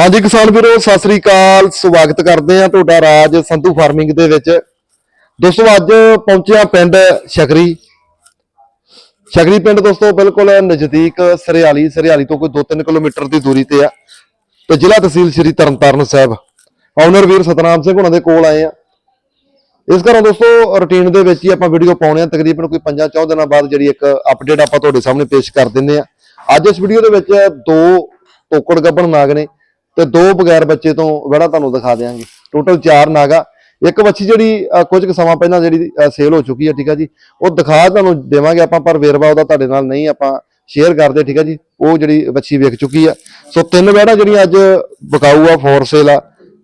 ਹਾਂਜੀ ਕਿਸਾਨ ਵੀਰੋ, ਸਤਿ ਸ੍ਰੀ ਅਕਾਲ। ਸਵਾਗਤ ਕਰਦੇ ਆ ਤੁਹਾਡਾ ਰਾਜ ਸੰਧੂ ਫਾਰਮਿੰਗ ਦੇ ਵਿੱਚ। ਦੋਸਤੋ, ਅੱਜ ਪਹੁੰਚਿਆ ਪਿੰਡ ਸ਼ਕਰੀ ਸ਼ਕਰੀ ਪਿੰਡ ਦੋਸਤੋ, ਬਿਲਕੁਲ ਨਜ਼ਦੀਕ ਸਰਿਆਲੀ ਸਰਿਆਲੀ ਤੋਂ ਕੋਈ 2-3 ਕਿਲੋਮੀਟਰ ਦੀ ਦੂਰੀ ਤੇ ਆ। ਤੇ ਜ਼ਿਲ੍ਹਾ ਤਹਿਸੀਲ ਸ੍ਰੀ ਤਰਨਤਾਰਨ ਸਾਹਿਬ। ਓਨਰ ਵੀਰ ਸਤਨਾਮ ਸਿੰਘ ਉਹਨਾਂ ਦੇ ਕੋਲ ਆਏ ਆ। ਇਸ ਤਰ੍ਹਾਂ ਦੋਸਤੋ ਰੁਟੀਨ ਦੇ ਵਿੱਚ ਹੀ ਆਪਾਂ ਵੀਡੀਓ ਪਾਉਣੇ ਆ। ਤਕਰੀਬਨ ਕੋਈ 5-4 ਦਿਨਾਂ ਬਾਅਦ ਜਿਹੜੀ ਇੱਕ ਅਪਡੇਟ ਆਪਾਂ ਤੁਹਾਡੇ ਸਾਹਮਣੇ ਪੇਸ਼ ਕਰ ਦਿੰਦੇ ਆ। ਅੱਜ ਇਸ ਵੀਡੀਓ ਦੇ ਵਿੱਚ ਦੋ ਤੋਕੜ ਗੱਬਣ ਨਾਗ ਨੇ। ਤੇ ਦੋ ਬਗੈਰ ਬੱਚੇ ਤੋਂ ਵੜਾ ਤੁਹਾਨੂੰ ਦਿਖਾ ਦਿਆਂਗੇ। ਟੋਟਲ ਚਾਰ ਨਾਗਾ। ਇੱਕ ਵੱਛੀ ਜਿਹੜੀ ਅ, ਕੁਝ ਕੁ ਸਮਾਂ ਪਹਿਲਾਂ ਜਿਹੜੀ ਸੇਲ ਹੋ ਚੁੱਕੀ ਹੈ ਠੀਕ ਆ ਜੀ। ਉਹ ਦਿਖਾ ਤੁਹਾਨੂੰ ਦੇਵਾਂਗੇ ਆਪਾਂ ਪਰ ਵੇਰਵਾ ਉਹਦਾ ਤੁਹਾਡੇ ਨਾਲ ਨਹੀਂ ਆਪਾਂ ਸ਼ੇਅਰ ਕਰਦੇ ਠੀਕ ਆ ਜੀ। ਉਹ ਜਿਹੜੀ ਵੱਛੀ ਵਿਕ ਚੁੱਕੀ ਆ। ਸੋ ਤਿੰਨ ਵੜਾ ਜਿਹੜੀਆਂ ਅੱਜ ਬਕਾਊ ਆ ਫੋਰ ਸੇਲ ਆ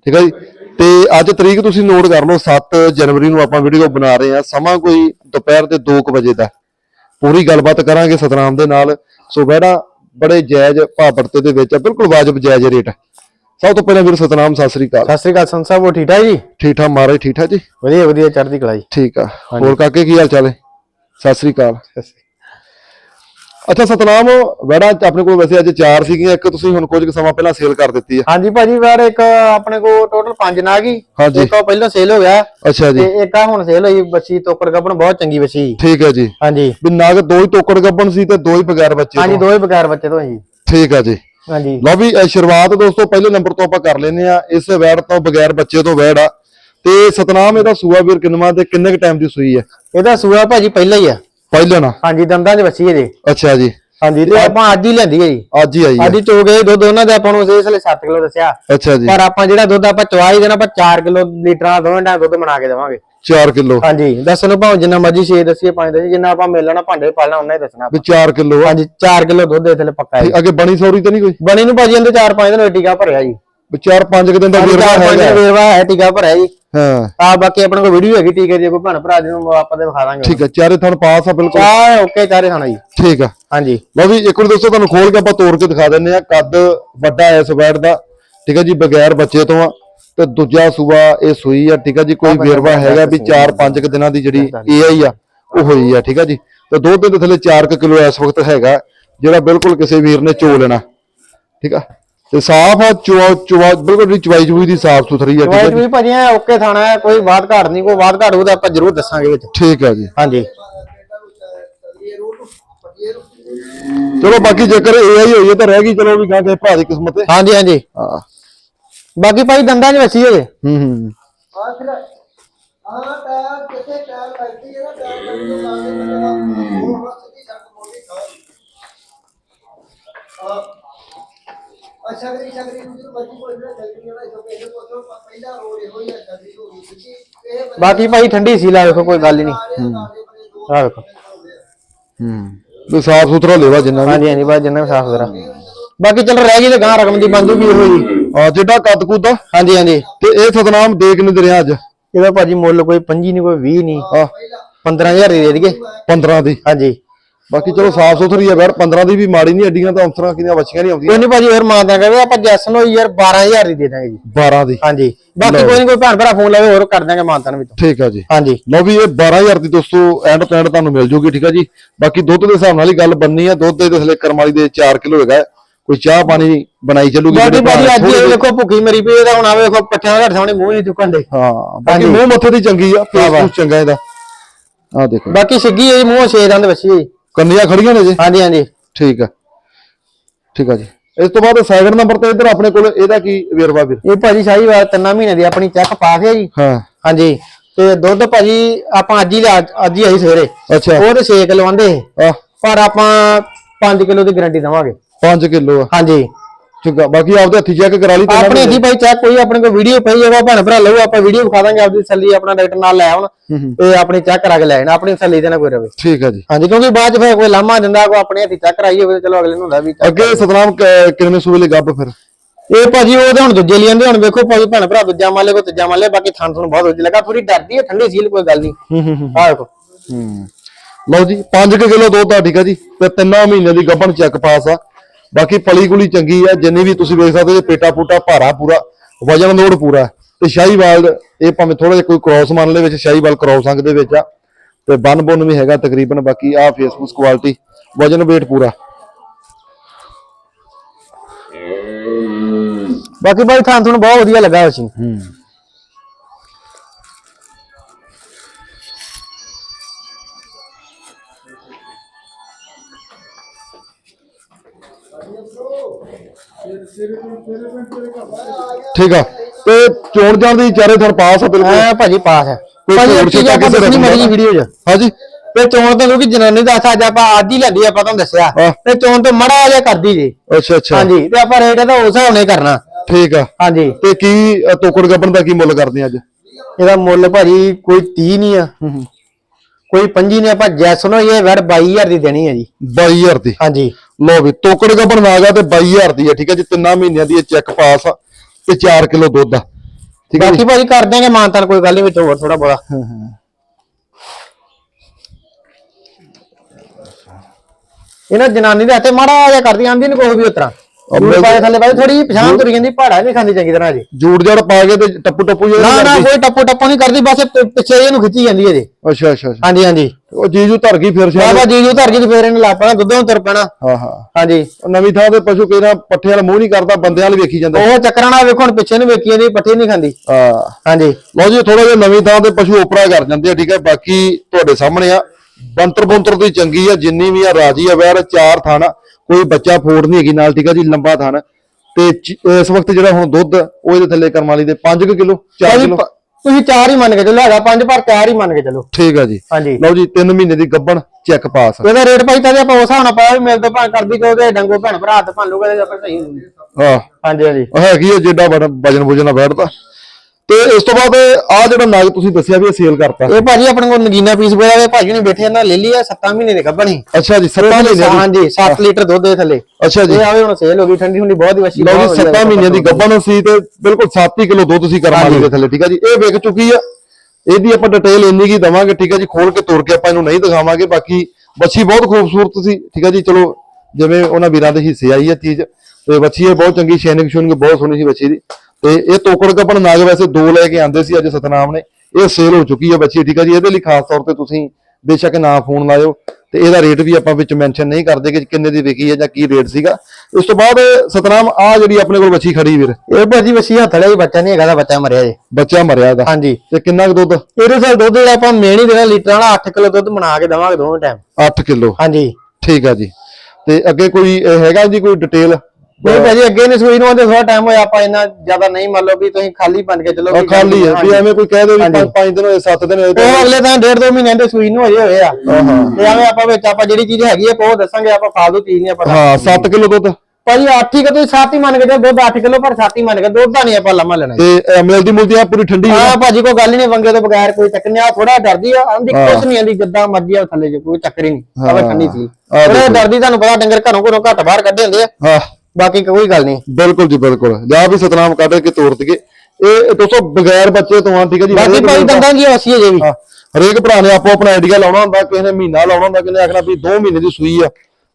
ਠੀਕ ਆ ਜੀ। ਤੇ ਅੱਜ ਤਰੀਕ ਤੁਸੀਂ ਨੋਟ ਕਰ ਲਓ 7 ਜਨਵਰੀ ਨੂੰ ਆਪਾਂ ਵੀਡੀਓ ਬਣਾ ਰਹੇ ਆ। ਸਮਾਂ ਕੋਈ ਦੁਪਹਿਰ ਦੇ 2 ਵਜੇ ਦਾ। ਪੂਰੀ ਗੱਲਬਾਤ ਕਰਾਂਗੇ ਸਤਨਾਮ ਦੇ ਨਾਲ। ਸੋ ਬਹਿੜਾ ਬੜੇ ਜਾਇਜ਼ ਭਾਅ ਪੜਤੇ ਦੇ ਵਿੱਚ ਆ। ਬਿਲਕੁਲ ਵਾਜਬ ਜਾਇਜ਼ ਰੇਟ ਸਭ ਤੋਂ ਪਹਿਲਾਂ ਵੀਰ ਸਤਨਾਮ ਸਤਿ ਸ੍ਰੀ ਅਕਾਲ। ਸਤਿ ਸ੍ਰੀ ਅਕਾਲ ਸੰਤ ਸਾਹਿਬ ਉਹ ਠੀਕ ਠਾਕ ਜੀ? ਠੀਕ ਠਾਕ ਮਾਰੇ ਠੀਕ ਠਾਕ ਜੀ? ਵਧੀਆ ਵਧੀਆ ਚੜ੍ਹਦੀ ਕਲਾ ਜੀ। ਠੀਕ ਆ। ਹੋਰ ਕਾਕੇ ਕੀ ਹਾਲ ਚਾਲ ਹੈ? ਸਤਿ ਸ੍ਰੀ ਅਕਾਲ। ਅੱਛਾ ਸਤਨਾਮ ਵੜਾ ਆਪਣੇ ਕੋਲ ਵੈਸੇ ਅੱਜ ਚਾਰ ਸੀਗੀਆਂ ਇੱਕ ਤੁਸੀਂ ਹੁਣ ਕੁਝ ਸਮਾਂ ਪਹਿਲਾਂ ਸੇਲ ਕਰ ਦਿੱਤੀ ਆ। ਹਾਂਜੀ ਭਾਜੀ ਵਾਰ ਇੱਕ ਆਪਣੇ ਕੋਲ ਟੋਟਲ 5 ਨਾਗ ਹੀ। ਹਾਂਜੀ। ਇੱਕ ਉਹ ਪਹਿਲਾਂ ਸੇਲ ਹੋ ਗਿਆ। ਅੱਛਾ ਤੇ ਜੀ ਇੱਕ ਆ ਹੁਣ ਸੇਲ ਹੋਈ ਬੱਚੀ ਤੋਕੜ ਗੱਬਣ ਬਹੁਤ ਚੰਗੀ ਬੱਚੀ ਠੀਕ ਹੈ ਜੀ। ਹਾਂਜੀ। ਵੀ ਨਾਗ ਦੋ ਹੀ ਟੋਕੜ ਗੱਬਣ ਸੀ ਤੇ ਦੋ ਹੀ ਬਗੈਰ ਬੱਚੇ ਹਾਂਜੀ ਤੋਂ। ਦੋਵੇਂ ਬਗੈਰ ਬੱਚੇ ਤੋਂ ਜੀ ਠੀਕ ਆ ਜੀ। ਹਾਂਜੀ। ਲਓ ਵੀ ਇਹ ਸ਼ੁਰੂਆਤ ਦੋਸਤੋ ਪਹਿਲੇ ਨੰਬਰ ਤੋਂ ਆਪਾਂ ਕਰ ਲੈਨੇ ਆ ਇਸ ਵੈੜ ਤੋਂ ਬਗੈਰ ਬੱਚੇ ਤੋਂ ਵੈੜ ਆ। ਤੇ ਸਤਨਾਮ ਇਹਦਾ ਸੂਆ ਵੀਰ ਕਿੰਨਵਾਂ ਤੇ ਕਿੰਨੇ ਕ ਟਾਈਮ ਦੀ ਸੂਈ ਹੈ ਇਹਦਾ ਸੂਆ ਭਾਜੀ ਪਹਿਲਾਂ ਹੀ ਆ। ਪਹਿਲਾਂ ਨਾ? ਹਾਂਜੀ ਦੰਦਾਂ 'ਚ ਬੱਚੀ ਹੈ ਜੀ। ਅੱਛਾ ਜੀ। ਹਾਂਜੀ ਤੇ ਆਪਾਂ ਅੱਜ ਹੀ ਲੈਂਦੀ ਹੈ ਜੀ। ਅੱਜ ਹੀ ਆਈ ਹੈ ਅੱਜ ਹੀ ਚੋ ਗਏ ਦੁੱਧ ਉਹਨਾਂ ਦੇ ਆਪਾਂ ਨੂੰ ਇਸ ਵੇਲੇ 7 ਕਿਲੋ ਦੱਸਿਆ। ਅੱਛਾ ਜੀ। ਪਰ ਆਪਾਂ ਜਿਹੜਾ ਦੁੱਧ ਆਪਾਂ ਚਵਾ ਹੀ ਦੇਣਾ ਆਪਾਂ 4 ਕਿਲੋ ਲੀਟਰਾਂ ਦੋਵੇਂ ਟਾਈਮ ਦੁੱਧ ਬਣਾ ਕੇ ਦੇਵਾਂਗੇ। 4 ਕਿਲੋ। ਹਾਂਜੀ ਦੱਸਣ ਨੂੰ ਭਾਵੇਂ ਜਿੰਨਾ ਮਰਜ਼ੀ ਛੇ ਦੱਸੀਏ ਪੰਜ ਦੱਸੀਏ ਜਿੰਨਾ ਆਪਾਂ ਮਿਲਣਾ ਭਾਂਡੇ ਪਾਲਣਾ ਉਹਨਾਂ ਹੀ ਦੱਸਣਾ ਵੀ 4 ਕਿਲੋ ਆ। ਹਾਂਜੀ 4 ਕਿਲੋ ਦੁੱਧ ਦੇ ਥੱਲੇ ਪੱਕਾ ਹੈ ਅੱਗੇ ਬਣੀ ਸੌਰੀ ਤਾਂ ਨਹੀਂ ਕੋਈ? ਬਣੀ ਨੂੰ ਭਾਜੀ ਇਹਦੇ 4-5 ਦਿਨ ਟੀਕਾ ਭਰਿਆ ਜੀ। ਵੀ 4-5 ਦਿਨ ਦਾ ਵੀਰ ਚਾਰ ਪੰਜ ਹੈਗਾ। ਦਿਨ ਵੇਰਵਾ ਹੈ ਟੀਕਾ ਭਰਿਆ ਜੀ। ਹਾਂ। ਆ ਬਾਕੀ ਆਪਣੇ ਕੋਲ ਵੀਡੀਓ ਹੈਗੀ ਟੀਕੇ ਦੀ ਕੋਈ ਭੈਣ ਭਰਾ ਜੀ ਨੂੰ ਆਪਾਂ ਤੇ ਵਿਖਾ ਦਾਂਗੇ। ਠੀਕ ਹੈ ਚਾਰੇ ਥਣ ਪਾਸ ਆ ਬਿਲਕੁਲ। ਚਾਹ ਓਕੇ ਚਾਰੇ ਖਾਣਾ ਜੀ। ਠੀਕ ਆ। ਹਾਂਜੀ। ਲਓ ਵੀ ਇੱਕ ਵਾਰ ਦੋਸਤੋ ਤੁਹਾਨੂੰ ਖੋਲ ਕੇ ਆਪਾਂ ਤੋੜ ਕੇ ਦਿਖਾ ਦਿੰਨੇ ਆ ਕੱਦ ਵੱਡਾ ਹੈ ਇਸ ਵੈੜ ਦਾ। ਠੀਕ ਹੈ ਜੀ ਬਗੈਰ ਬੱਚੇ ਤੋਂ ਆ। ਤੇ ਦੂਜਾ ਸੂਆ ਇਹ ਸੂਈ ਆ ਠੀਕ ਹੈ ਜੀ ਕੋਈ ਵੇਰਵਾ ਹੈਗਾ ਵੀ 4-5 ਕੁ ਦਿਨਾਂ ਦੀ ਜਿਹੜੀ ਏਆਈ ਆ ਉਹ ਹੋਈ ਆ ਠੀਕ ਹੈ ਜੀ। ਤੇ ਦੋ ਦਿਨ ਦੇ ਥੱਲੇ 4 ਕਿਲੋ ਇਸ ਵਕਤ ਹੈਗਾ ਜਿਹੜਾ ਬਿਲਕੁਲ ਕਿਸੇ ਵੀਰ ਨੇ ਚੋ ਲੈਣਾ ਠੀਕ ਆ। ਤੇ ਸਾਫ਼ ਆ ਚੁਆ ਚੁਆ ਬਿਲਕੁਲ ਜਿਹੜੀ ਚਵਾਈ ਚੁਈ ਦੀ ਸਾਫ਼ ਸੁਥਰੀ ਆ ਠੀਕ ਹੈ ਜੀ। ਭਾਜੀ ਓਕੇ ਥਾਣਾ ਹੈ ਕੋਈ ਬਾਤ ਘਾਟ ਨਹੀਂ ਕੋਈ ਬਾਤ ਘਾਟ ਤਾਂ ਆਪਾਂ ਜ਼ਰੂਰ ਦੱਸਾਂਗੇ ਵਿੱਚ। ਠੀਕ ਆ ਜੀ। ਹਾਂਜੀ। ਚਲੋ ਬਾਕੀ ਜੇਕਰ ਏਆਈ ਹੋਈ ਹੈ ਤਾਂ ਰਹਿ ਗਈ ਚਲੋ ਵੀ ਗਾਂ ਕੇ ਭਰਾ ਦੀ ਕਿਸਮਤ ਹੈ ਹਾਂਜੀ ਹਾਂਜੀ। ਹਾਂ। ਬਾਕੀ ਭਾਈ ਦੰਦਾਂ 'ਚ ਵਸੀ ਹੋਵੇ ਹੂੰ ਹੂੰ। ਹਾਂ ਫਿਰ ਹਾਂ ਟਾਇਰ ਕਿੱਥੇ ਟਾਇਰ ਲੱਗਦੀ ਹੈ ਨਾ ਟਾਇਰ ਲੱਗਦੀ ਹੈ ਲਾ ਕੇ ਲੱਗਦਾ ਉਹ ਬਸ ਦੀ ਸੜਕ ਮੋੜੀ ਖਾਓ। ਹਾਂ ਅੱਛਾ ਕਰੀ ਸ਼ਗਰੀ ਨੂੰ ਜਦੋਂ ਮਰਜ਼ੀ ਕੋਈ ਨਾ ਜਲਦੀ ਨਾ ਜੋ ਪਹਿਲੇ ਕੋਲ ਪਹਿਲਾ ਰੋਡ ਇਹੋ ਹੀ ਹੈ ਸ਼ਗਰੀ ਹੋ ਗਈ ਕਿਉਂਕਿ ਇਹ ਬਾਕੀ ਭਾਈ ਠੰਡੀ ਸੀ ਲਾ ਵੇਖੋ ਕੋਈ ਗੱਲ ਹੀ ਨਹੀਂ। ਆ ਵੇਖੋ। ਹੂੰ। ਵੀ ਸਾਫ਼ ਸੁਥਰਾ ਲੈਵਾ ਜਿੰਨਾ ਵੀ। ਹਾਂਜੀ ਹਾਂਜੀ ਜਿੰਨਾ ਵੀ ਸਾਫ਼ ਸੁਥਰਾ ਬਾਕੀ ਚਲ ਰਹਿ ਗਈ ਤੇ ਗਾਂ ਰਕਮ ਦੀ ਜੂਗੀ ਇਹੋ ਜੀ ਆ ਜਿਹੜਾ ਕੱਦ ਕੁੱਦ ਆ? ਹਾਂਜੀ ਹਾਂਜੀ। ਤੇ ਇਹ ਸਤਨਾਮ ਦੇਖ ਨਹੀਂ ਰਿਹਾ ਅੱਜ। ਇਹਦਾ ਭਾਜੀ ਮੁੱਲ ਕੋਈ 25 ਨਹੀਂ ਕੋਈ 20 ਨਹੀਂ। ਆ 15000 ਦੀ ਦੇ ਦਈਏ 15 ਦੀ। ਹਾਂਜੀ। ਬਾਕੀ ਚਲੋ ਸਾਫ਼ ਸੁਥਰੀ ਆ ਯਾਰ 15 ਦੀ ਵੀ ਮਾੜੀ ਨਹੀਂ ਅੱਡੀਆਂ ਤਾਂ ਅਫਸਰਾਂ ਕਿੰਨੀਆਂ ਬੱਚੀਆਂ ਨਹੀਂ ਆਉਂਦੀਆਂ। ਕੋਈ ਨਹੀਂ ਭਾਜੀ ਹੋਰ ਮਾਨਦਾ ਕਰੇ ਆਪਾਂ ਜੈਸਨ ਹੋਈ ਯਾਰ 12000 ਦੀ ਦੇ ਦਾਂਗੇ ਜੀ। 12 ਦੀ। ਹਾਂਜੀ। ਬਾਕੀ ਕੋਈ ਨਹੀਂ ਕੋਈ ਭੈਣ ਭਰਾ ਫੋਨ ਲਾਵੇ ਹੋਰ ਕਰ ਦਾਂਗੇ ਮਾਨਤਨ ਵਿੱਚ ਠੀਕ ਆ ਜੀ। ਹਾਂਜੀ। ਲਓ ਵੀ ਇਹ 12000 ਦੀ ਦੋਸਤੋ ਐਂਡ ਐਂਡ ਤੁਹਾਨੂੰ ਮਿਲ ਜੂਗੀ ਠੀਕ ਆ ਜੀ। ਬਾਕੀ ਦੁੱਧ ਦੇ ਹਿਸਾਬ ਨਾਲ ਹੀ ਗੱਲ ਬੰਨੀ ਆ। ਦੁੱਧ ਦੇ ਥੱਲੇ ਕਰਮ ਵਾਲੀ ਦੇ 4 ਕਿਲੋ ਹੈਗਾ। ਕੋਈ ਚਾਹ ਪਾਣੀ ਬਣਾਈ ਚੱਲੂਗੀ ਜਿਹੜੇ ਭਾਜੀ ਅੱਜ ਇਹ ਵੇਖੋ ਭੁੱਖੀ ਮਰੀ ਪਈ ਇਹਦਾ ਹੁਣ ਆ ਵੇਖੋ ਪੱਠਿਆਂ ਦਾ ਸਾਹਮਣੇ ਮੂੰਹ ਨਹੀਂ ਚੁੱਕਣ ਦੇ। ਹਾਂ ਬਾਕੀ। ਮੂੰਹ ਮੱਥੇ ਦੀ ਚੰਗੀ ਆ ਫੇਸ ਚੰਗਾ ਇਹਦਾ। ਆ ਦੇਖੋ। ਬਾਕੀ ਸਿੱਗੀ ਇਹ ਮੂੰਹ ਛੇ ਦੰਦ ਵੱਛੀ। ਕੰਨੀਆਂ ਖੜੀਆਂ ਨੇ ਜੀ? ਹਾਂਜੀ ਹਾਂਜੀ। ਠੀਕ ਆ। ਠੀਕ ਆ ਜੀ। ਇਸ ਤੋਂ ਬਾਅਦ ਸੈਕਿੰਡ ਨੰਬਰ ਤੇ ਇੱਧਰ ਆਪਣੇ ਕੋਲ ਇਹਦਾ ਕੀ ਵੇਰਵਾ ਵੀਰ? ਇਹ ਭਾਜੀ ਸ਼ਾਹੀਵਾਲ ਤਿੰਨਾਂ ਮਹੀਨੇ ਦੀ ਆਪਣੀ ਚੈੱਕ ਪਾਸ ਹੈ ਜੀ। ਹਾਂ। ਹਾਂਜੀ। ਤੇ ਦੁੱਧ ਭਾਜੀ ਆਪਾਂ ਅੱਜ ਹੀ ਅੱਜ ਹੀ ਆਈ ਸਵੇਰੇ। ਅੱਛਾ। ਉਹ ਤੇ 6 ਕਿਲੋ ਆਂਦੇ ਆ ਪਰ ਆਪਾਂ 5 ਕਿਲੋ ਦੀ ਗਾਰੰਟੀ ਦਵਾਂਗੇ। 5 ਕਿਲੋ ਆ। ਹਾਂਜੀ। ਠੀਕ ਆ ਬਾਕੀ ਆਪਦੇ ਹੱਥੀ ਚੈੱਕ ਕਰਾ ਲਈ ਆਪਣੇ ਇੱਥੇ ਭਾਈ ਚੈੱਕ ਕੋਈ ਆਪਣੇ ਕੋਲ ਵੀਡੀਓ ਪਈ ਹੈ ਭੈਣ ਭਰਾ ਲਓ ਆਪਾਂ ਵੀਡੀਓ ਵਿਖਾ ਦਾਂਗੇ ਆਪਦੀ ਤਸੱਲੀ ਆਪਣਾ ਡਾਕਟਰ ਨਾਲ ਲੈ ਆਉਣ ਤੇ ਆਪਣੀ ਚੈੱਕ ਕਰਾ ਕੇ ਲੈ ਆਣ ਆਪਣੀ ਤਸੱਲੀ ਦੇ ਨਾਲ ਕੋਈ ਰਵੇ। ਠੀਕ ਆ ਜੀ। ਹਾਂਜੀ ਕਿਉਂਕਿ ਬਾਅਦ ਚ ਫਿਰ ਕੋਈ ਲਾਮਾ ਦਿੰਦਾ ਕੋ ਆਪਣੇ ਹੱਥੀ ਚੈੱਕ ਕਰਾਈ ਹੋਵੇ ਚਲੋ ਅਗਲੇ ਨੂੰ ਹੁੰਦਾ ਵੀ ਅੱਗੇ ਸਤਨਾਮ ਕਿੰਨੇ ਸੂਬੇ ਲਈ ਗੱਬ ਫਿਰ? ਇਹ ਭਾਜੀ ਉਹ ਤੇ ਹੁਣ ਦੂਜੇ ਲਈ ਜਾਂਦੇ ਹੁਣ ਵੇਖੋ ਭਾਜੀ ਭੈਣ ਭਰਾ ਦੂਜਾ ਮਾਲੇ ਕੋ ਤੀਜਾ ਮਾਲੇ ਬਾਕੀ ਥਣ ਤੁਹਾਨੂੰ ਬਹੁਤ ਵਧੀਆ ਲੱਗਾ ਥੋੜੀ ਡਰਦੀ ਹੈ ਠੰਡੀ ਸੀਲ ਕੋਈ ਗੱਲ ਨਹੀਂ। ਆਹ ਵੇਖੋ ਲਓ ਜੀ 5 ਕਿਲੋ ਦੁੱਧ ਆ ਠੀਕ ਆ ਜੀ। ਤੇ ਤਿੰਨਾਂ ਮਹੀਨੇ ਦੀ ਗੱਭਣ ਚੈੱਕ ਪਾਸ ਆ। ਬਾਕੀ ਪਲੀ ਗੁਲੀ ਚੰਗੀ ਆ, ਜਿੰਨੀ ਵੀ ਤੁਸੀਂ ਵੇਖ ਸਕਦੇ ਜੇ ਪੇਟਾ ਪੂਟਾ ਭਾਰਾ ਪੂਰਾ, ਵਜਨ ਲੋਡ ਪੂਰਾ। ਤੇ ਸ਼ਾਹੀਵਾਲ, ਇਹ ਭਾਵੇਂ ਥੋੜਾ ਜਿਹਾ ਕੋਈ ਕ੍ਰੋਸ ਮੰਨ ਲੈ ਵਿੱਚ, ਸ਼ਾਹੀਵਾਲ ਕ੍ਰੋਸ ਅੰਗ ਦੇ ਵਿੱਚ ਆ। ਤੇ ਬਨ ਬੁਨ ਵੀ ਹੈਗਾ ਤਕਰੀਬਨ, ਬਾਕੀ ਆ ਫੇਸਬੁੱਕ ਕੁਆਲਿਟੀ ਵਜਨ weight ਪੂਰਾ। ਬਾਕੀ ਬਾਈ ਥਾਂ ਤੁਹਾਨੂੰ ਬਹੁਤ ਵਧੀਆ ਲੱਗਾ ਅਸੀਂ। ਹੂੰ। ਠੀਕ ਆ। ਤੇ ਚੋਣ ਜਾਣ ਦੀ ਚਾਰੇ ਥਣ ਪਾਸ ਆ ਬਿਲਕੁਲ। ਹਾਂ ਭਾਜੀ ਪਾਸ ਹੈ ਕੋਈ ਭਾਜੀ ਹੋਰ ਚੀਜ਼ ਆਪਾਂ ਦੱਸਣੀ ਮਰਜ਼ੀ ਵੀਡੀਓ 'ਚ। ਹਾਂਜੀ। ਤੇ ਚੋਣ ਤਾਂ ਕਿਉਂਕਿ ਜਨਾਨੀ ਦਾ ਅੱਜ ਆਪਾਂ ਹੀ ਲੈਂਦੀ ਆਪਾਂ ਤੁਹਾਨੂੰ ਦੱਸਿਆ। ਹਾਂ। ਤੇ ਚੋਣ ਤੋਂ ਮੜਾ ਜਿਹਾ ਕਰਦੀ ਜੀ। ਅੱਛਾ ਅੱਛਾ। ਹਾਂਜੀ ਤੇ ਆਪਾਂ ਰੇਟ ਤਾਂ ਉਸ ਹਿਸਾਬ ਨਾਲ ਹੀ ਕਰਨਾ। ਠੀਕ ਆ। ਹਾਂਜੀ। ਤੇ ਕੀ ਤੋਕੜ ਗੱਬਣ ਦਾ ਕੀ ਮੁੱਲ ਕਰਦੇ ਅੱਜ? ਇਹਦਾ ਮੁੱਲ ਭਾਜੀ ਕੋਈ 30 ਨਹੀਂ ਆ। ਕੋਈ 25 ਨਹੀਂ ਆਪਾਂ ਜੈਸ ਨੂੰ ਇਹ ਵੜ 22000 ਦੀ ਦੇਣੀ ਹੈ ਜੀ। 22000 ਦੀ? ਹਾਂਜੀ। ਲੋ ਵੀ ਤੋਕੜ ਗੱਬਣ ਨਾਗਾ ਤੇ 22000 ਦੀ ਆ ਠੀਕ ਹੈ ਜੀ। ਤਿੰਨਾਂ ਮਹੀਨਿਆਂ ਦੀ ਇਹ ਚੈੱਕ ਪਾਸ ਆ। ਤੇ 4 ਕਿਲੋ ਦੁੱਧ ਆ। ਠੀਕ ਹੈ ਜੀ? ਬਾਕੀ ਭਾਜੀ ਕਰ ਦਾਂਗੇ ਮਾਨਤਾਨ ਕੋਈ ਗੱਲ ਨਹੀਂ ਵਿੱਚ ਹੋਰ ਥੋੜਾ ਬੋਲਾ। ਇਹਨਾਂ ਜਨਾਨੀ ਦੇ ਹੱਥੇ ਮਾੜਾ ਜਿਹਾ ਕਰਦੀ ਆਂਦੀ ਨਹੀਂ ਕੋਈ ਵੀ ਉਤਰਾ ਮਿਲ- ਪਾਏ ਥੱਲੇ ਬਾਈ ਥੋੜੀ ਪਛਾਣ ਤੁਰੀ ਜਾਂਦੀ ਪਹਾੜਾ ਨਹੀਂ ਖਾਂਦੀ ਚੰਗੀ ਤਰ੍ਹਾਂ ਜੀ ਜੂੜ ਜੜ ਪਾ ਕੇ ਤੇ ਟੱਪੂ ਟੱਪੂ ਜਿਹਾ ਨਾ ਨਾ। ਕੋਈ ਟੱਪੋ ਟੱਪੋ ਨਹੀਂ ਕਰਦੀ ਬਸ ਪਿੱਛੇ ਇਹਨੂੰ ਖਿੱਚੀ ਜਾਂਦੀ ਹੈ ਜੀ। ਅੱਛਾ ਅੱਛਾ ਹਾਂਜੀ ਹਾਂਜੀ। ਉਹ ਜੀਜੂ ਧਰ ਗਈ ਫਿਰ ਸ਼ਾਇਦ। ਬਾਬਾ ਜੀ ਨੂੰ ਧਰ ਕੇ ਫੇਰ ਇਹਨੂੰ ਲਾ ਪੈਣਾ ਦੁੱਧੋਂ ਤੁਰ ਪੈਣਾ। ਹਾਂ ਹਾਂ। ਹਾਂਜੀ। ਨਵੀਂ ਥਾਂ ਤੇ ਪਸ਼ੂ ਕਿਹੜਾ ਪੱਠੇ ਵਾਲਾ ਮੂੰਹ ਨਹੀਂ ਕਰਦਾ ਬੰਦਿਆਂ ਵਾਲ ਵੇਖੀ ਜਾਂਦਾ। ਉਹ ਚੱਕਰਾਂ ਨਾਲ ਵੇਖੋ ਹੁਣ ਪਿੱਛੇ ਨੂੰ ਵੇਖੀ ਜਾਂਦੀ ਪੱਠੇ ਨਹੀਂ ਖਾਂਦੀ। ਹਾਂ। ਹਾਂਜੀ। ਲਓ ਜੀ ਥੋੜਾ ਜਿਹਾ ਨਵੀਂ ਥਾਂ ਤੇ ਪਸ਼ੂ ਉਪਰਾ ਕਰ ਜਾਂਦੇ ਆ ਠੀਕ ਹੈ? ਬਾਕੀ ਤੁਹਾਡੇ ਸਾਹਮਣੇ ਆ। ਬੰਤਰ ਬੰਤਰ ਦੀ ਚੰਗੀ ਆ ਜਿੰਨੀ ਵੀ ਆ ਰਾਜੀ ਆ ਵੈਰ ਚਾਰ ਥਾਣਾ। ਕੋਈ ਬੱਚਾ ਫੋੜ ਨਹੀਂ ਹੈਗੀ ਨਾਲ ਠੀਕ ਆ ਜੀ ਲੰਬਾ ਥਾਣ ਤੇ ਇਸ ਵਕਤ ਜਿਹੜਾ ਹੁਣ ਦੁੱਧ ਉਹ ਇਹਦੇ ਥੱਲੇ ਕਰਮ ਵਾਲੀ ਦੇ 5 ਕਿਲੋ 4 ਭਾਜੀ, ਕਿਲੋ। ਤੁਸੀਂ ਚਾਰ ਹੀ ਮੰਨ ਕੇ ਚੱਲੋ ਹੈਗਾ ਪੰਜ ਪਰ ਚਾਰ ਹੀ ਮੰਨ ਕੇ ਚੱਲੋ। ਠੀਕ ਆ ਜੀ। ਹਾਂਜੀ। ਲਓ ਜੀ 3 ਮਹੀਨੇ ਦੀ ਗੱਬਣ ਚੈੱਕ ਪਾਸ। ਇਹਦਾ ਰੇਟ ਭਾਈ ਤਾਂ ਜੇ ਆਪਾਂ ਉਸ ਹਿਸਾਬ ਨਾਲ ਪਾਇਆ ਵੀ ਮਿਲ ਤੋਂ ਭਾਂ ਕਰਦੀ ਕਿ ਉਹਦੇ ਡੰਗੋ ਭੈਣ ਭਰਾ ਹੱਥ ਭੰਨ ਲੂਗਾ ਤੇ ਆਪਾਂ ਸਹੀ। ਹਾਂ। ਹਾਂਜੀ ਹਾਂਜੀ। ਉਹ ਹੈਗੀ ਜਿੱਡਾ ਬੜਾ ਵਜਨ ਵਜਨ ਬੈਠਦਾ। ਤੇ ਇਸ ਤੋਂ ਬਾਅਦ ਆ ਜਿਹੜਾ ਨਗ ਤੁਸੀਂ ਦੱਸਿਆ ਵੀ ਇਹ ਸੇਲ ਕਰਤਾ। ਇਹ ਭਾਜੀ ਆਪਣੇ ਕੋਲ ਨਗੀਨਾ ਪੀਸ ਪਿਆ ਵੇ ਭਾਜੀ ਨੇ ਬੈਠੇ ਨਾ ਲੈ ਲਈ ਆ 7 ਮਹੀਨੇ ਦੀ ਗੱਭਣੀ ਅੱਛਾ ਜੀ 7 ਮਹੀਨੇ ਦੀ? ਹਾਂਜੀ 7 ਲੀਟਰ ਦੁੱਧ ਦੇ ਥੱਲੇ। ਅੱਛਾ ਜੀ। ਇਹ ਆਵੇ ਹੁਣ ਸੇਲ ਹੋ ਗਈ ਠੰਡੀ ਹੁੰਦੀ ਬਹੁਤ ਹੀ ਵਸ਼ੀ ਲਓ ਜੀ 7 ਮਹੀਨਿਆਂ ਦੀ ਗੱਭਣ ਸੀ ਤੇ ਬਿਲਕੁਲ 7 ਕਿਲੋ ਦੁੱਧ ਸੀ ਕਰਮ ਵਾਲੀ ਦੇ ਥੱਲੇ ਠੀਕ ਆ ਜੀ? ਇਹ ਵਿਕ ਚੁੱਕੀ ਆ। ਇਹਦੀ ਆਪਾਂ ਡਿਟੇਲ ਇੰਨੀ ਕੀ ਦਵਾਂਗੇ ਠੀਕ ਆ ਜੀ? ਖੋਲ ਕੇ ਤੋੜ ਕੇ ਆਪਾਂ ਇਹਨੂੰ ਨਹੀਂ ਦਿਖਾਵਾਂਗੇ ਬਾਕੀ ਬੱਚੀ ਬਹੁਤ ਖੂਬਸੂਰਤ ਸੀ ਠੀਕ ਆ ਜੀ? ਚਲੋ ਜਿਵੇਂ ਉਹਨਾਂ ਵੀਰਾਂ ਦੇ ਹਿੱਸੇ ਆਈ ਆ ਚੀਜ਼ ਤੇ ਬੱਚੀ ਇਹ ਬਹੁਤ ਚੰਗੀ ਸ਼ੈਨਿੰਗ ਸ਼ੂਨਿੰਗ ਬਹੁਤ ਸੋਹਣੀ ਸੀ ਬੱਚੀ ਦੀ। ਤੇ ਇਹ ਤੋਕੜ ਗੱਭਣ ਨਾਗ ਵੈਸੇ ਦੋ ਲੈ ਕੇ ਆਂਦੇ ਸੀ ਅੱਜ ਸਤਨਾਮ ਨੇ। ਇਹ ਸੇਲ ਹੋ ਚੁੱਕੀ ਆ ਬੱਚੀ ਠੀਕ ਆ ਜੀ? ਇਹਦੇ ਲਈ ਖਾਸ ਤੌਰ ਤੇ ਤੁਸੀਂ ਬੇਸ਼ੱਕ ਨਾ ਫੋਨ ਲਾਇਓ ਤੇ ਇਹਦਾ ਰੇਟ ਵੀ ਆਪਾਂ ਵਿੱਚ ਮੈਂਸ਼ਨ ਨਹੀਂ ਕਰਦੇ ਕਿ ਕਿੰਨੇ ਦੀ ਵਿਕੀ ਹੈ ਜਾਂ ਕੀ ਰੇਟ ਸੀਗਾ। ਉਸ ਤੋਂ ਬਾਅਦ ਸਤਨਾਮ ਆ ਜਿਹੜੀ ਆਪਣੇ ਕੋਲ ਬੱਚੀ ਖੜੀ ਵੀਰ। ਇਹ ਭਾਜੀ ਵਸ਼ੀ ਹੱਥ ਵਾਲਾ ਹੀ ਬੱਚਾ ਨਹੀਂ ਹੈਗਾ ਦਾ ਬੱਚਾ ਮਰਿਆ ਜੇ। ਬੱਚਾ ਮਰਿਆ ਇਹਦਾ। ਹਾਂਜੀ। ਤੇ ਕਿੰਨਾ ਕੁ ਦੁੱਧ? ਇਹਦੇ ਸਾਲ ਦੁੱਧ ਜਿਹੜਾ ਆਪਾਂ ਮੇਣ ਹੀ ਦੇਣਾ ਲੀਟਰ ਵਾਲਾ 8 ਕਿਲੋ ਦੁੱਧ ਬਣਾ ਕੇ ਦੇਵਾਂਗੇ ਦੋਵੇਂ ਟਾਈਮ 8 ਕਿਲੋ। ਹਾਂਜੀ। ਠੀਕ ਆ ਜੀ। ਤੇ ਅੱਗੇ ਕੋਈ ਹੈਗਾ ਜੀ ਕੋਈ ਡਿਟੇਲ ਨਹੀਂ ਭਾਜੀ ਅੱਗੇ ਨੇ ਸੂਈ ਨੂੰ ਆਂਦੇ ਥੋੜਾ ਟਾਈਮ ਹੋਇਆ ਆਪਾਂ ਇੰਨਾ ਜ਼ਿਆਦਾ ਨਹੀਂ ਮੰਨ ਲਓ ਵੀ ਤੁਸੀਂ ਖਾਲੀ ਬਣ ਕੇ ਚੱਲੋ ਵੀ ਖਾਲੀ ਹੈ ਵੀ। ਐਵੇਂ ਕੋਈ ਕਹਿ ਦੇ ਵੀ ਹਾਂਜੀ। 5 ਦਿਨ ਹੋਏ 7 ਦਿਨ ਹੋਏ ਉਹ ਅਗਲੇ ਤਾਂ ਡੇਢ ਦੋ ਮਹੀਨੇ ਦੇ ਸੂਈ ਨੂੰ ਹੋਏ ਹੋਏ ਆ ਤੇ ਐਵੇਂ ਆਪਾਂ ਵਿੱਚ ਆਪਾਂ ਜਿਹੜੀ ਚੀਜ਼ ਹੈਗੀ ਆ ਉਹ ਦੱਸਾਂਗੇ ਆਪਾਂ ਫਾਲਤੂ ਚੀਜ਼ ਨਹੀਂ ਆਪਾਂ ਹਾਂ 7 ਕਿਲੋ ਦੁੱਧ ਭਾਜੀ 8 ਹੀ ਕਿ ਤੁਸੀਂ 7 ਹੀ ਮੰਨ ਕੇ ਚੱਲੋ ਦੁੱਧ 8 ਕਿਲੋ ਪਰ 7 ਹੀ ਮੰਨ ਕੇ ਦੁੱਧ ਦਾ ਨਹੀਂ ਆਪਾਂ ਲੰਮਾ ਲੈਣਾ ਤੇ ਮਿਲਦੀ ਮੁਲਦੀ ਆ ਪੂਰੀ ਠੰਡੀ ਹੈ ਭਾਜੀ ਕੋਈ ਗੱਲ ਹੀ ਨਹੀਂ ਵੰਗੇ ਤੋਂ ਬਗੈਰ ਕੋਈ ਚੱਕਰ ਨਹੀਂ ਆ ਥੋੜਾ ਡਰਦੀ ਆ ਆਂਦੀ। ਕੁਛ ਨਹੀਂ ਆਂਦੀ ਜਿੱਦਾਂ ਮਰਜ਼ੀ ਆ ਥੱਲੇ ਜੋ ਕੋਈ ਚੱਕਰ ਹੀ ਨਹੀਂ। ਆਵੇ ਠੰਡੀ ਸੀ ਦੇਖੋ। ਡਰਦੀ ਤੁਹਾਨੂੰ ਪਤਾ ਡੰਗਰ ਘਰੋਂ ਘਰੋਂ ਘੱਟ ਬਾਹਰ ਕੱਢੇ ਹੁੰਦੇ ਆ ਬਾਕੀ ਕੋਈ ਗੱਲ ਨਹੀਂ। ਬਿਲਕੁਲ ਜੀ ਬਿਲਕੁਲ। ਜਾਂ ਵੀ ਸਤਨਾਮ ਕੱਢ ਕੇ ਤੋੜ ਦਈਏ। ਇਹ ਦੋਸਤੋ ਬਗੈਰ ਬੱਚੇ ਤੋਂ ਆ ਠੀਕ ਹੈ ਜੀ? ਬਾਕੀ ਭਾਈ ਦੰਦਾਂ ਦੀ ਵਸੀ ਹੈ ਜੇ ਵੀ। ਹਰੇਕ ਭਰਾ ਨੇ ਆਪੋ ਆਪਣਾ ਆਈਡੀਆ ਲਾਉਣਾ ਹੁੰਦਾ ਕਿਸੇ ਨੇ ਮਹੀਨਾ ਲਾਉਣਾ ਹੁੰਦਾ ਕਿਸੇ ਨੇ ਆਖਣਾ ਵੀ 2 ਮਹੀਨੇ ਦੀ ਸੂਈ ਆ।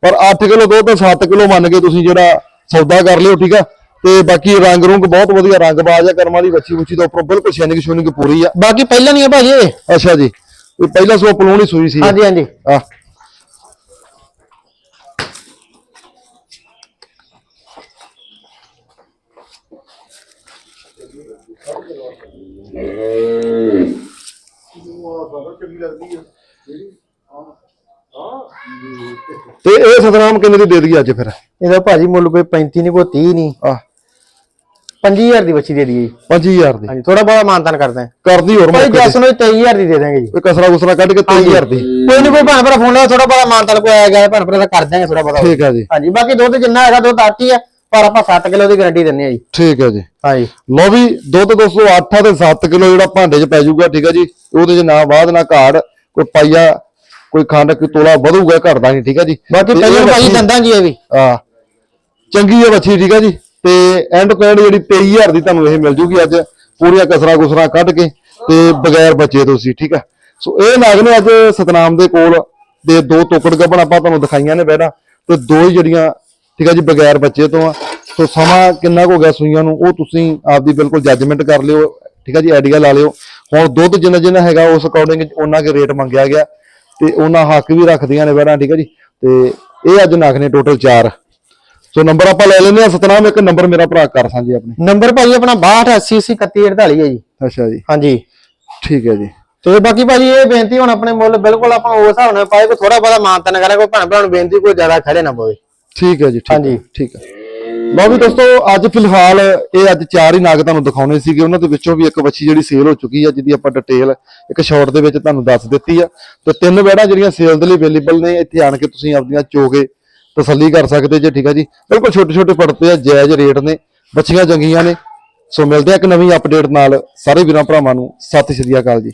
ਪਰ 8 ਕਿਲੋ ਦੁੱਧ ਤੇ 7 ਕਿਲੋ ਮੰਨ ਕੇ ਤੁਸੀਂ ਜਿਹੜਾ ਸੌਦਾ ਕਰ ਲਿਓ ਠੀਕ ਆ? ਤੇ ਬਾਕੀ ਰੰਗ ਰੁੰਗ ਬਹੁਤ ਵਧੀਆ ਰੰਗ ਬਾਜ ਆ ਕਰਮਾਂ ਦੀ ਬੱਚੀ ਬੁੱਚੀ ਦਾ ਉੱਪਰ ਬਿਲਕੁਲ ਸ਼ੈਨਿਕ ਸ਼ੂਨਿਕ ਪੂਰੀ ਆ। ਬਾਕੀ ਪਹਿਲਾਂ ਨਹੀਂ ਆ ਭਾਜੀ। ਅੱਛਾ ਜੀ। ਪਹਿਲਾ ਸੋ ਪਲੂਣੀ ਸੂਈ ਸੀ। ਹਾਂਜੀ ਹਾਂਜੀ। ਆ ਤੇ ਇਹ ਸਤਨਾਮ ਕਿੰਨੇ ਦੀ ਦੇ ਦਈਏ ਅੱਜ ਫਿਰ? ਇਹਦਾ ਭਾਜੀ ਮੁੱਲ ਕੋਈ 35 ਨਹੀਂ ਕੋਈ 30 ਨਹੀਂ। ਆ 5000 ਦੀ ਬੱਚੀ ਦੇ ਦਈਏ 5000 ਦੀ। ਹਾਂਜੀ ਥੋੜਾ ਬਹੁਤ ਮਾਨਤਾਨ ਕਰਦੇ ਆ ਕਰਦੀ ਹੋਰ ਭਾਈ ਮੌਕੇ ਜੱਸ ਨੂੰ 23000 ਦੀ ਦੇ ਦਾਂਗੇ ਜੀ। ਕੋਈ ਕਸਰਾ ਕੁਸਰਾ ਕੱਢ ਕੇ 3000 ਦੀ। ਕੋਈ ਨਹੀਂ ਕੋਈ ਭੈਣ ਭਰਾ ਫੋਨ ਲਾ ਥੋੜਾ ਬਹੁਤਾ ਮਾਨਤਾਨ ਕੋਈ ਆਇਆ ਗਿਆ ਭੈਣ ਭਰਾ ਦਾ ਕਰ ਦਾਂਗੇ ਥੋੜਾ ਬਹੁਤਾ। ਠੀਕ ਆ ਜੀ। ਹਾਂਜੀ ਬਾਕੀ ਦੁੱਧ ਜਿੰਨਾ ਹੈਗਾ ਦੁੱਧ ਆਟੀ ਆ ਪਰ ਆਪਾਂ 7 ਕਿਲੋ ਦੀ ਗਾਰੰਟੀ ਦਿੰਨੇ ਆ ਜੀ। ਠੀਕ ਹੈ ਜੀ। ਹਾਂਜੀ। ਲੋ ਵੀ ਦੁੱਧ ਦੋਸਤੋ 8 ਤੇ 7 ਕਿਲੋ ਜਿਹੜਾ ਭਾਂਡੇ 'ਚ ਪੈ ਜਾਊਗਾ ਠੀਕ ਹੈ ਜੀ। ਉਹਦੇ 'ਚ ਨਾ ਬਾਅਦ ਨਾ ਘਾੜ ਕੋਈ ਪਾਈਆ ਕੋਈ ਖੰਡ ਕੋਈ ਤੋਲਾ ਵਧੂਗਾ ਘਟਦਾ ਨਹੀਂ ਠੀਕ ਹੈ ਜੀ। ਬਾਕੀ ਪਹਿਲਾਂ ਬੱਚੀ- ਦੰਦਾਂ ਜੀ ਇਹ ਵੀ। ਆ ਚੰਗੀ ਹੈ ਬੱਚੀ ਠੀਕ ਹੈ ਜੀ। ਤੇ ਐਂਡ ਐਂਡ ਜਿਹੜੀ 23000 ਦੀ ਤੁਹਾਨੂੰ ਇਹ ਮਿਲ ਜੂਗੀ ਅੱਜ। ਪੂਰੀਆਂ ਕਸਰਾ ਕੁਸਰਾ ਕੱਢ ਕੇ ਤੇ ਬਗੈਰ ਬੱਚੇ ਤੋਂ ਸੀ ਠੀਕ ਹੈ ਸੋ ਇਹ ਨਾਗ ਨੇ ਅੱਜ ਸਤਨਾਮ ਦੇ ਕੋਲ ਦੇ ਦੋ ਟੋਕੜ ਗੱਬਣ ਆਪਾਂ ਤੁਹਾਨੂੰ ਦਿਖਾਈਆਂ ਨੇ ਬੈਠਾ ਤੇ ਦੋ ਹੀ ਜਿਹੜੀਆਂ ਠੀਕ ਹੈ ਜੀ ਬਗੈਰ ਬੱਚੇ ਤੋਂ ਆ। ਸੋ ਸਮਾਂ ਕਿੰਨਾ ਕੁ ਹੋ ਗਿਆ ਸੂਈਆਂ ਨੂੰ ਉਹ ਤੁਸੀਂ ਆਪਦੀ ਬਿਲਕੁਲ ਜੱਜਮੈਂਟ ਕਰ ਲਿਓ ਠੀਕ ਹੈ ਜੀ ਆਈਡੀਆ ਲਾ ਲਿਓ। ਹੁਣ ਦੁੱਧ ਜਿੰਨਾ ਜਿੰਨਾ ਹੈਗਾ ਉਸ ਅਕੋਰਡਿੰਗ ਉਹਨਾਂ ਕੇ ਰੇਟ ਮੰਗਿਆ ਗਿਆ ਤੇ ਉਹਨਾਂ ਹੱਕ ਵੀ ਰੱਖਦੀਆਂ ਨੇ ਬੈਠਾ ਠੀਕ ਹੈ ਜੀ। ਤੇ ਇਹ ਅੱਜ ਨਾਗ ਨੇ ਟੋਟਲ 4 ਸੋ ਨੰਬਰ ਆਪਾਂ ਲੈ ਲੈਂਦੇ ਆ ਸਤਨਾਮ ਇੱਕ ਨੰਬਰ ਮੇਰਾ ਭਰਾ ਕਰ ਸਾਂਝੇ ਆਪਣੇ। ਨੰਬਰ ਭਾਜੀ ਆਪਣਾ 6280813148 ਹੈ ਜੀ। ਅੱਛਾ ਜੀ। ਹਾਂਜੀ। ਠੀਕ ਹੈ ਜੀ। ਤੇ ਬਾਕੀ ਭਾਜੀ ਇਹ ਬੇਨਤੀ ਹੁਣ ਆਪਣੇ ਮੁੱਲ ਬਿਲਕੁਲ ਆਪਾਂ ਉਸ ਹਿਸਾਬ ਨਾਲ ਪਾਏ ਕੋਈ ਥੋੜਾ ਬਹੁਤਾ ਮਾਨਤਨ ਕਰਾਂ ਕੋਈ ਭੈਣ ਭਰਾ ਨੂੰ ਬੇਨਤੀ ਕੋਈ ਜ਼ਿਆਦਾ ਖੜੇ ਨਾ ਪਵੇ। ਠੀਕ ਹੈ ਜੀ ਠੀਕ ਹਾਂਜੀ। ਹੈ ਠੀਕ ਹੈ। ਲਓ ਵੀ ਦੋਸਤੋ ਅੱਜ ਫਿਲਹਾਲ ਇਹ ਅੱਜ ਚਾਰ ਹੀ ਨਾਗ ਤੁਹਾਨੂੰ ਦਿਖਾਉਣੇ ਸੀਗੇ। ਉਹਨਾਂ ਦੇ ਵਿੱਚੋਂ ਵੀ ਇੱਕ ਵੱਛੀ ਜਿਹੜੀ ਸੇਲ ਹੋ ਚੁੱਕੀ ਆ ਜਿਹਦੀ ਆਪਾਂ ਡਿਟੇਲ ਇੱਕ ਸ਼ਾਰਟ ਦੇ ਵਿੱਚ ਤੁਹਾਨੂੰ ਦੱਸ ਦਿੱਤੀ ਆ। ਤੇ ਤਿੰਨ ਵੈੜਾਂ ਜਿਹੜੀਆਂ ਸੇਲ ਦੇ ਲਈ ਅਵੇਲੇਬਲ ਨੇ ਇੱਥੇ ਆਣ ਕੇ ਤੁਸੀਂ ਆਪਣੀਆਂ ਚੋਗੇ ਤਸੱਲੀ ਕਰ ਸਕਦੇ ਜੇ ਠੀਕ ਆ ਜੀ। ਬਿਲਕੁਲ ਛੋਟੇ ਛੋਟੇ ਪੜਤੇ ਆ ਜਾਇਜ਼ ਰੇਟ ਨੇ ਬੱਚੀਆਂ ਚੰਗੀਆਂ ਨੇ। ਸੋ ਮਿਲਦੇ ਆ ਇੱਕ ਨਵੀਂ ਅਪਡੇਟ ਨਾਲ ਸਾਰੇ ਵੀਰਾਂ ਭਰਾਵਾਂ ਨੂੰ। ਸਤਿ ਸ਼੍ਰੀ ਅਕਾਲ ਜੀ।